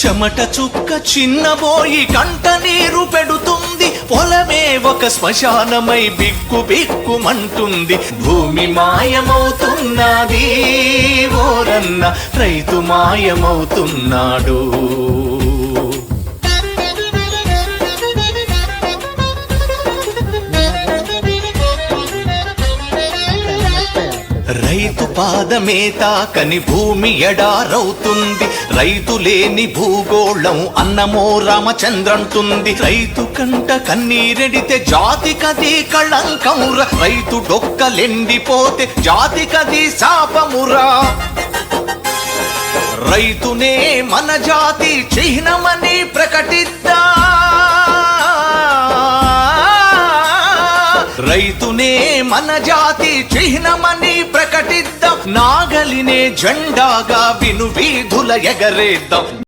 చెమట చుక్క చిన్నబోయి కంట నీరు పెడుతుంది. పొలమే ఒక శ్మశానమై బిక్కు బిక్కుమంటుంది భూమి మాయమవుతున్నది ఓరన్న రైతు మాయమవుతున్నాడు. రైతు పాదమే తాకని భూమి ఎడారవుతుంది రైతు లేని భూగోళం అన్నమో రామచంద్రంటుంది. రైతు కంట కన్నీరెడితే జాతి కది కళంకమురా రైతు డొక్కలెండిపోతే జాతి కది శాపమురా. రైతునే మన జాతి చిహ్నమని ప్రకటిద్దా? రైతునే మన జాతి చిహ్నమని ప్రకటిద్దాం. నాగలినే జెండాగా విను వీధుల ఎగరేద్దాం.